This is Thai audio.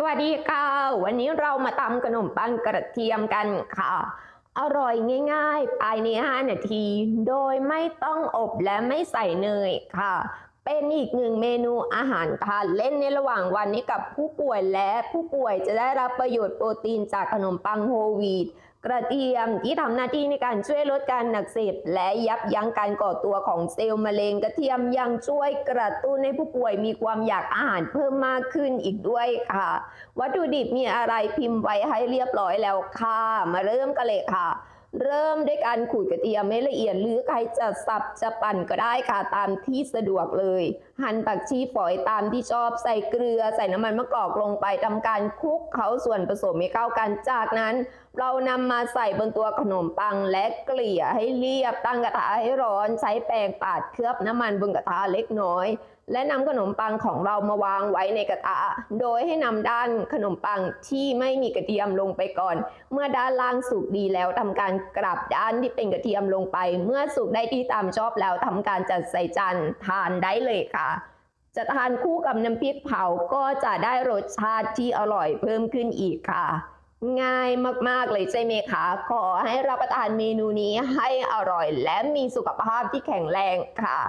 สวัสดีค่ะ วันนี้เรามาตำขนมปังกระเทียมกันค่ะ อร่อยง่ายๆ ภายใน 5 นาที โดยไม่ต้องอบและไม่ใส่เนยค่ะ เป็นอีกหนึ่งเมนูอาหารทานเล่นในระหว่างวันนี้กับผู้ป่วยและผู้ป่วยจะได้รับประโยชน์โปรตีนจากขนมปังโฮลวีต กระเทียมที่ทำหน้าที่ในการช่วยลดการอักเสบและยับยั้งการก่อตัวของเซลล์มะเร็งกระเทียมยังช่วยกระตุ้นให้ผู้ป่วยมีความอยากอาหารเพิ่มมากขึ้นอีกด้วยค่ะ วัตถุดิบมีอะไรพิมพ์ไว้ให้เรียบร้อยแล้วค่ะ มาเริ่มกันเลยค่ะ เริ่มด้วยการขูดกระเทียมให้ละเอียดหรือใครจะสับจะปั่นก็ได้ค่ะตามที่สะดวกเลย หั่นผักชีฝอยตามที่ชอบใส่เกลือ ใส่น้ำมันมะกอกลงไปทำการคลุกเคล้าส่วนผสมให้เข้ากันจากนั้น เรานำมาใส่บนตัวขนมปังและเกลี่ยให้เรียบตั้งกระทะให้ร้อน ใช้แปรงปาดเคลือบน้ำมันบนกระทะเล็กน้อย และนำขนมปังของเรามาวางไว้ในกระทะโดยให้นำด้านขนมปังที่ไม่มีกระเทียมลงไปก่อน เมื่อด้านล่างสุกดีแล้วทำการกลับด้านที่เป็นกระเทียมลงไป เมื่อสุกได้ที่ตามชอบแล้วทำการจัดใส่จานทานได้เลยค่ะจะทานคู่กับน้ำพริกเผาก็จะได้รสชาติที่อร่อยเพิ่มขึ้นอีกค่ะ ง่ายมาก ๆ เลยใช่ไหมคะ ขอให้รับประทานเมนูนี้ให้อร่อยและมีสุขภาพที่แข็งแรงค่ะ